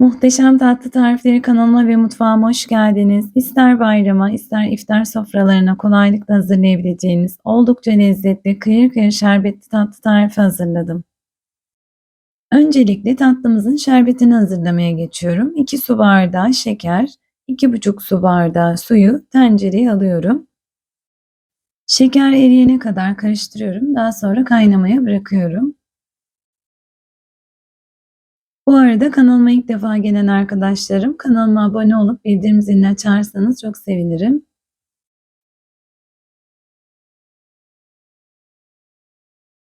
Muhteşem Tatlı Tarifleri kanalıma ve mutfağıma hoş geldiniz. İster bayrama, ister iftar sofralarına kolaylıkla hazırlayabileceğiniz oldukça lezzetli, kıyır kıyır şerbetli tatlı tarifi hazırladım. Öncelikle tatlımızın şerbetini hazırlamaya geçiyorum. 2 su bardağı şeker, 2,5 su bardağı suyu tencereye alıyorum. Şeker eriyene kadar karıştırıyorum. Daha sonra kaynamaya bırakıyorum. Bu arada kanalıma ilk defa gelen arkadaşlarım kanalıma abone olup bildirim zilini açarsanız çok sevinirim.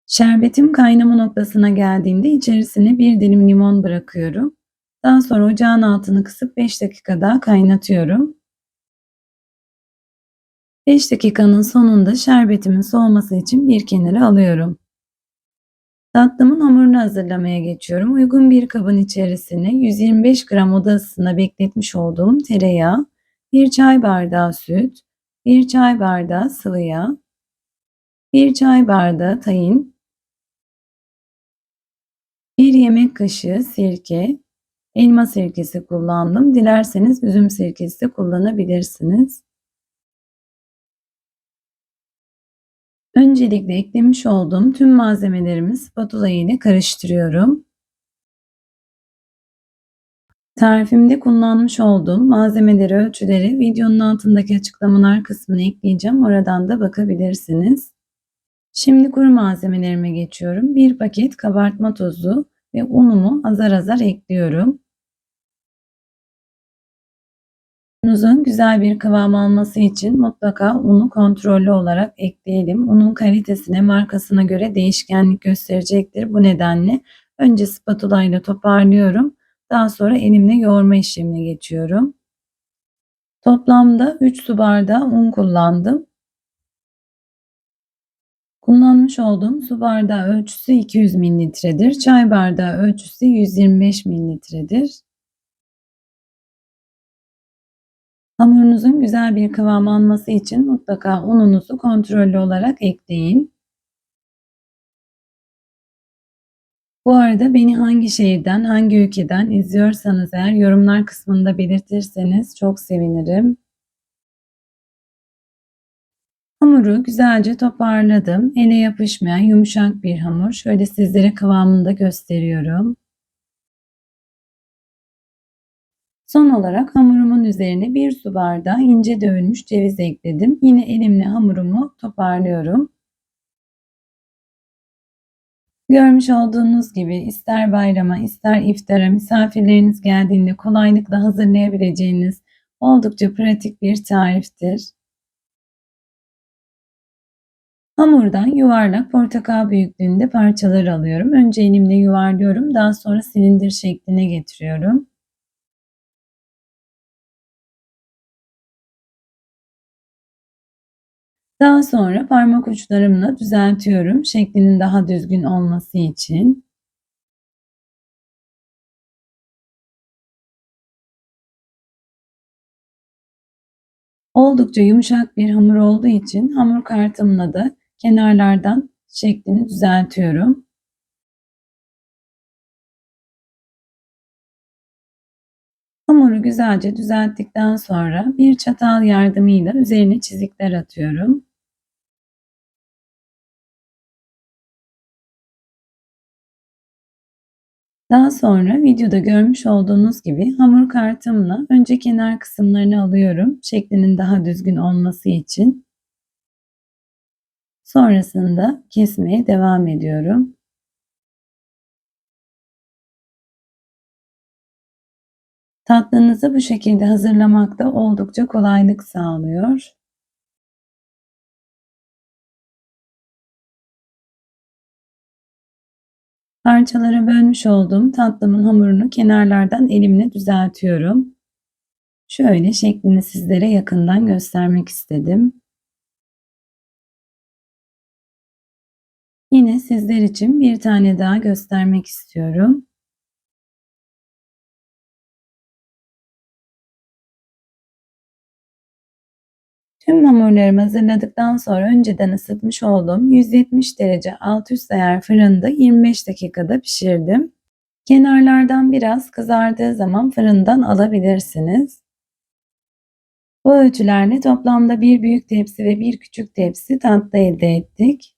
Şerbetim kaynama noktasına geldiğinde içerisine bir dilim limon bırakıyorum. Daha sonra ocağın altını kısıp 5 dakika daha kaynatıyorum. 5 dakikanın sonunda şerbetimin soğuması için bir kenara alıyorum. Tatlımın hamurunu hazırlamaya geçiyorum. Uygun bir kabın içerisine 125 gram oda ısısına bekletmiş olduğum tereyağı, 1 çay bardağı süt, 1 çay bardağı sıvı yağ, 1 çay bardağı tahin, 1 yemek kaşığı sirke, elma sirkesi kullandım. Dilerseniz üzüm sirkesi de kullanabilirsiniz. Öncelikle eklemiş olduğum tüm malzemelerimi spatula ile karıştırıyorum. Tarifimde kullanmış olduğum malzemeleri ölçüleri videonun altındaki açıklamalar kısmına ekleyeceğim. Oradan da bakabilirsiniz. Şimdi kuru malzemelerime geçiyorum. Bir paket kabartma tozu ve unumu azar azar ekliyorum. Ununuzun güzel bir kıvam alması için mutlaka unu kontrollü olarak ekleyelim. Unun kalitesine, markasına göre değişkenlik gösterecektir. Bu nedenle önce spatula ile toparlıyorum. Daha sonra elimle yoğurma işlemine geçiyorum. Toplamda 3 su bardağı un kullandım. Kullanmış olduğum su bardağı ölçüsü 200 mililitredir. Çay bardağı ölçüsü 125 mililitredir. Hamurunuzun güzel bir kıvam alması için mutlaka ununuzu kontrollü olarak ekleyin. Bu arada beni hangi şehirden, hangi ülkeden izliyorsanız eğer yorumlar kısmında belirtirseniz çok sevinirim. Hamuru güzelce toparladım. Ele yapışmayan yumuşak bir hamur. Şöyle sizlere kıvamını da gösteriyorum. Son olarak hamurumun üzerine bir su bardağı ince dövülmüş ceviz ekledim. Yine elimle hamurumu toparlıyorum. Görmüş olduğunuz gibi ister bayrama ister iftara misafirleriniz geldiğinde kolaylıkla hazırlayabileceğiniz oldukça pratik bir tariftir. Hamurdan yuvarlak portakal büyüklüğünde parçalar alıyorum. Önce elimle yuvarlıyorum daha sonra silindir şekline getiriyorum. Daha sonra parmak uçlarımla düzeltiyorum şeklinin daha düzgün olması için. Oldukça yumuşak bir hamur olduğu için hamur kartımla da kenarlardan şeklini düzeltiyorum. Hamuru güzelce düzelttikten sonra bir çatal yardımıyla üzerine çizikler atıyorum. Daha sonra videoda görmüş olduğunuz gibi hamur kartımla önce kenar kısımlarını alıyorum şeklinin daha düzgün olması için. Sonrasında kesmeye devam ediyorum. Tatlınızı bu şekilde hazırlamak da oldukça kolaylık sağlıyor. Parçalara bölmüş olduğum tatlımın hamurunu kenarlardan elimle düzeltiyorum. Şöyle şeklini sizlere yakından göstermek istedim. Yine sizler için bir tane daha göstermek istiyorum. Tüm hamurlarımı hazırladıktan sonra önceden ısıtmış olduğum 170 derece alt üst ayar fırında 25 dakikada pişirdim. Kenarlardan biraz kızardığı zaman fırından alabilirsiniz. Bu ölçülerle toplamda bir büyük tepsi ve bir küçük tepsi tatlı elde ettik.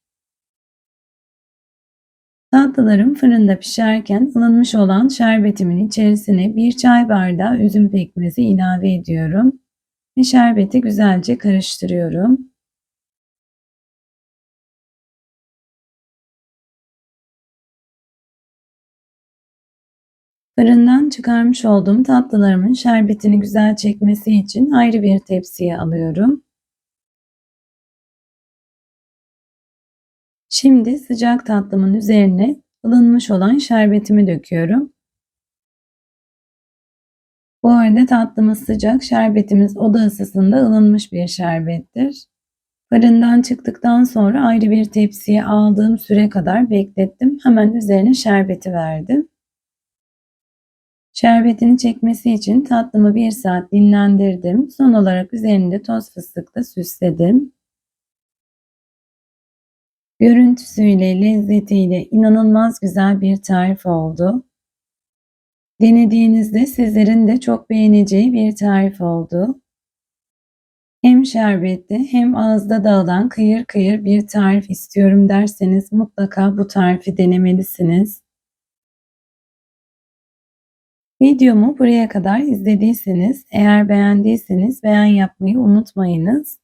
Tatlılarım fırında pişerken ılınmış olan şerbetimin içerisine bir çay bardağı üzüm pekmezi ilave ediyorum ve şerbeti güzelce karıştırıyorum. Fırından çıkarmış olduğum tatlılarımın şerbetini güzel çekmesi için ayrı bir tepsiye alıyorum. Şimdi sıcak tatlımın üzerine ılınmış olan şerbetimi döküyorum. Bu arada tatlımız sıcak, şerbetimiz oda ısısında ılınmış bir şerbettir. Fırından çıktıktan sonra ayrı bir tepsiye aldığım süre kadar beklettim. Hemen üzerine şerbeti verdim. Şerbetini çekmesi için tatlımı bir saat dinlendirdim. Son olarak üzerinde toz fıstıkla süsledim. Görüntüsüyle, lezzetiyle inanılmaz güzel bir tarif oldu. Denediğinizde sizlerin de çok beğeneceği bir tarif oldu. Hem şerbetli hem ağızda dağılan kıyır kıyır bir tarif istiyorum derseniz mutlaka bu tarifi denemelisiniz. Videomu buraya kadar izlediyseniz, eğer beğendiyseniz beğen yapmayı unutmayınız.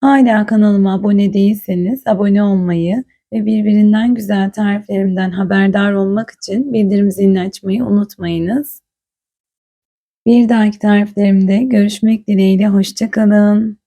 Hala kanalıma abone değilseniz abone olmayı ve birbirinden güzel tariflerimden haberdar olmak için bildirim zilini açmayı unutmayınız. Bir dahaki tariflerimde görüşmek dileğiyle hoşçakalın.